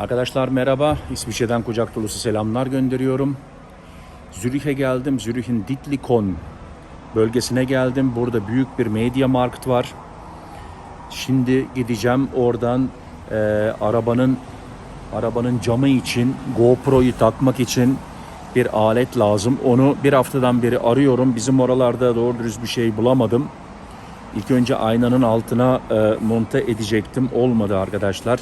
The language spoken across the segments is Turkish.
Arkadaşlar merhaba. İsviçre'den kucak dolusu selamlar gönderiyorum. Zürih'e geldim. Zürih'in Ditlikon bölgesine geldim. Burada büyük bir media market var. Şimdi gideceğim oradan e, arabanın arabanın camı için GoPro'yu takmak için bir alet lazım. Onu bir haftadan beri arıyorum. Bizim oralarda doğru dürüst bir şey bulamadım. İlk önce aynanın altına e, monte edecektim. Olmadı arkadaşlar.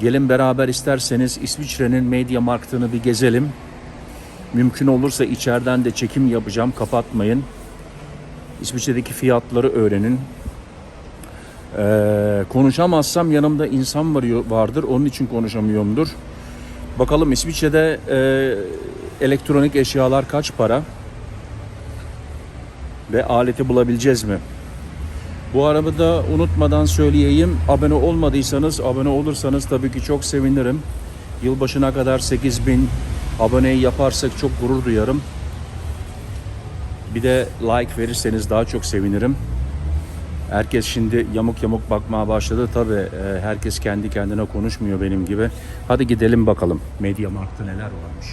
Gelin beraber isterseniz İsviçre'nin medya marktını bir gezelim. Mümkün olursa içeriden de çekim yapacağım. Kapatmayın. İsviçre'deki fiyatları öğrenin. Ee, konuşamazsam yanımda insan var, vardır. Onun için konuşamıyorumdur. Bakalım İsviçre'de e, elektronik eşyalar kaç para? Ve aleti bulabileceğiz mi? Bu arada unutmadan söyleyeyim. Abone olmadıysanız, abone olursanız tabii ki çok sevinirim. Yılbaşına kadar 8000 aboneyi yaparsak çok gurur duyarım. Bir de like verirseniz daha çok sevinirim. Herkes şimdi yamuk yamuk bakmaya başladı. Tabii e, herkes kendi kendine konuşmuyor benim gibi. Hadi gidelim bakalım. Media Markt'ta neler varmış.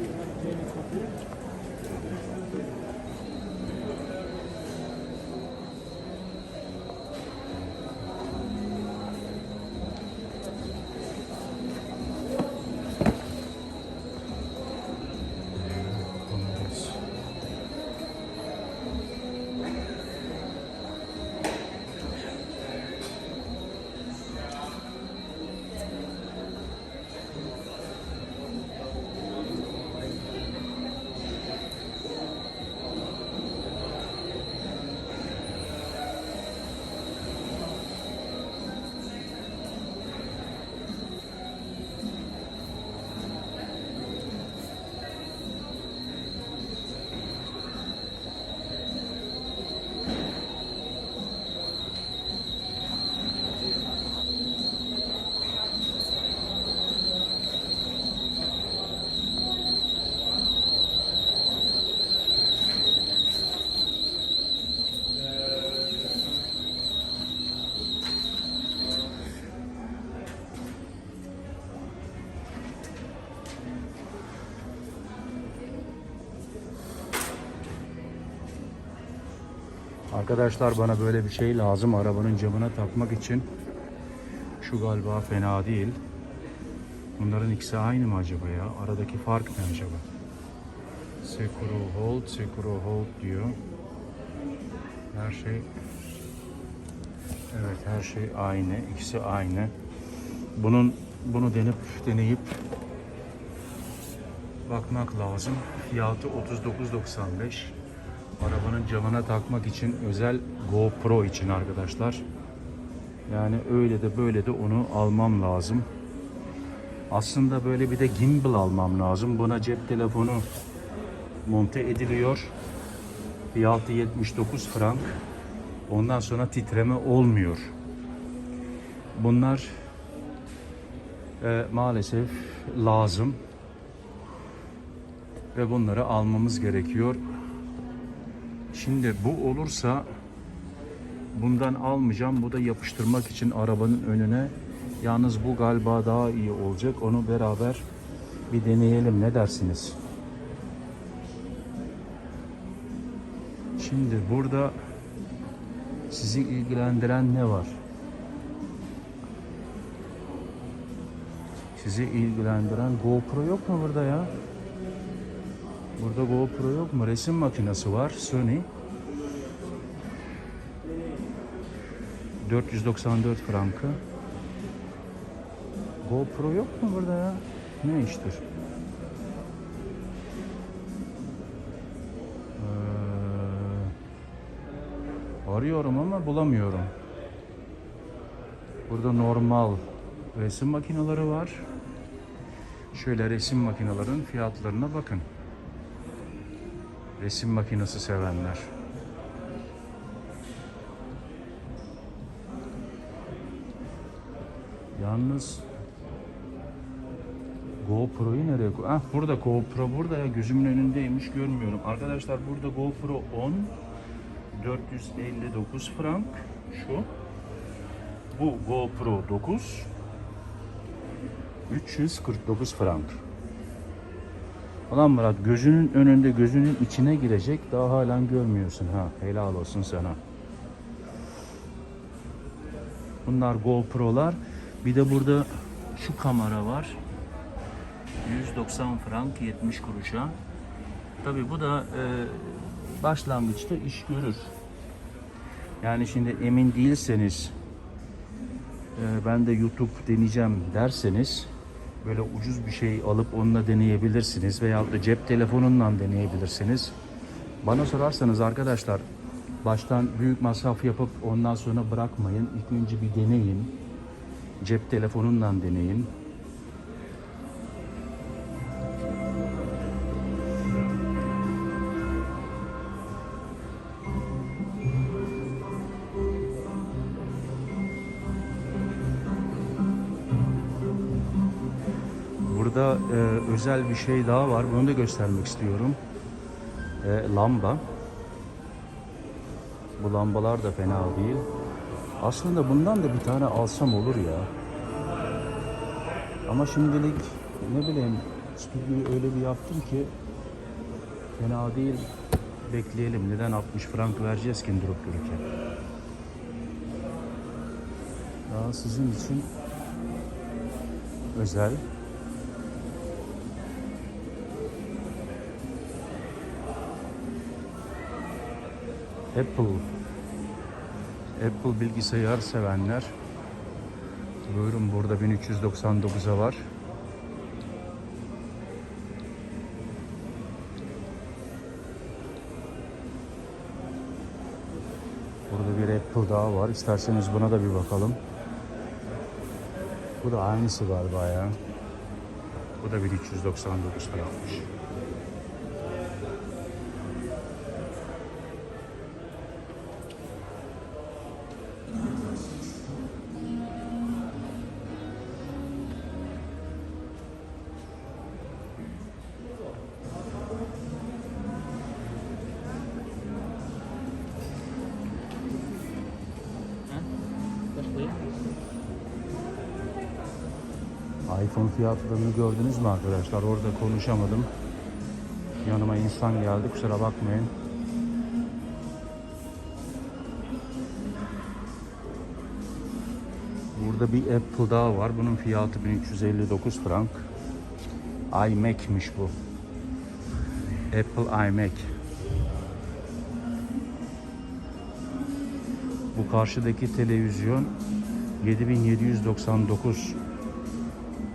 Thank you. Arkadaşlar bana böyle bir şey lazım arabanın camına takmak için. Şu galiba fena değil. Bunların ikisi aynı mı acaba ya? Aradaki fark ne acaba? Sekuro Hold, Sekuro Hold diyor. Her şey Evet her şey aynı. İkisi aynı. Bunun bunu denip deneyip bakmak lazım. Fiyatı 39.95. Arabanın camına takmak için özel GoPro için arkadaşlar. Yani öyle de böyle de onu almam lazım. Aslında böyle bir de gimbal almam lazım. Buna cep telefonu monte ediliyor. Fiyatı 79 frank. Ondan sonra titreme olmuyor. Bunlar e, maalesef lazım ve bunları almamız gerekiyor. Şimdi bu olursa bundan almayacağım. Bu da yapıştırmak için arabanın önüne. Yalnız bu galiba daha iyi olacak. Onu beraber bir deneyelim. Ne dersiniz? Şimdi burada sizi ilgilendiren ne var? Sizi ilgilendiren GoPro yok mu burada ya? Burada GoPro yok mu? Resim makinesi var. Sony. 494 frankı. GoPro yok mu burada ya? Ne iştir? Ee, arıyorum ama bulamıyorum. Burada normal resim makineleri var. Şöyle resim makinelerinin fiyatlarına bakın. Resim makinesi sevenler. Yalnız GoPro'yu nereye koy? Ah burada GoPro burada ya gözümün önündeymiş görmüyorum. Arkadaşlar burada GoPro 10 459 frank şu. Bu GoPro 9 349 frank. Ulan Murat gözünün önünde gözünün içine girecek daha halen görmüyorsun ha helal olsun sana. Bunlar GoPro'lar. Bir de burada şu kamera var. 190 frank 70 kuruşa. Tabi bu da e, başlangıçta iş görür. Yani şimdi emin değilseniz e, ben de YouTube deneyeceğim derseniz böyle ucuz bir şey alıp onunla deneyebilirsiniz veya da cep telefonundan deneyebilirsiniz. Bana sorarsanız arkadaşlar baştan büyük masraf yapıp ondan sonra bırakmayın. İlk önce bir deneyin. Cep telefonundan deneyin. Burada e, özel bir şey daha var. Bunu da göstermek istiyorum. E, lamba. Bu lambalar da fena değil. Aslında bundan da bir tane alsam olur ya. Ama şimdilik ne bileyim stüdyoyu öyle bir yaptım ki fena değil. Bekleyelim. Neden 60 frank vereceğiz ki durup dururken? Daha sizin için özel. Apple Apple bilgisayar sevenler buyurun burada 1399'a var. Burada bir Apple daha var. İsterseniz buna da bir bakalım. Bu da aynısı galiba ya. Bu da 1399 liraymış. iPhone fiyatlarını gördünüz mü arkadaşlar? Orada konuşamadım. Yanıma insan geldi kusura bakmayın. Burada bir Apple daha var. Bunun fiyatı 1359 frank. iMac'miş bu. Apple iMac. Bu karşıdaki televizyon 7799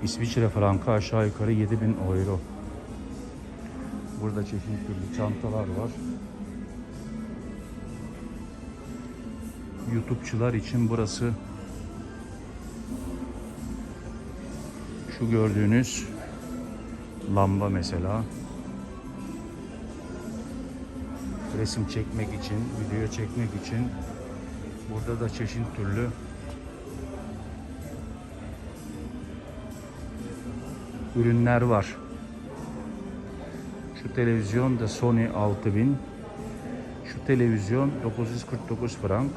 İsviçre frankı aşağı yukarı 7000 euro. Burada çeşitli çantalar var. YouTube'çular için burası şu gördüğünüz lamba mesela resim çekmek için, video çekmek için burada da çeşit türlü ürünler var. Şu televizyon da Sony 6000. Şu televizyon 949 frank.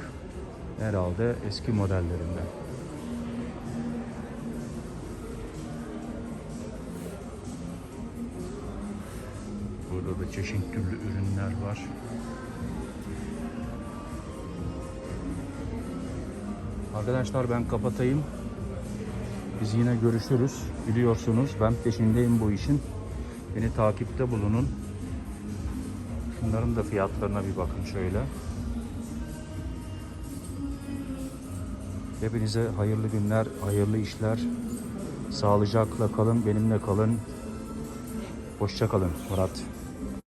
Herhalde eski modellerinden. Burada da çeşit türlü ürünler var. Arkadaşlar ben kapatayım. Biz yine görüşürüz. Biliyorsunuz ben peşindeyim bu işin. Beni takipte bulunun. Şunların da fiyatlarına bir bakın şöyle. Hepinize hayırlı günler, hayırlı işler. Sağlıcakla kalın, benimle kalın. Hoşça kalın Murat.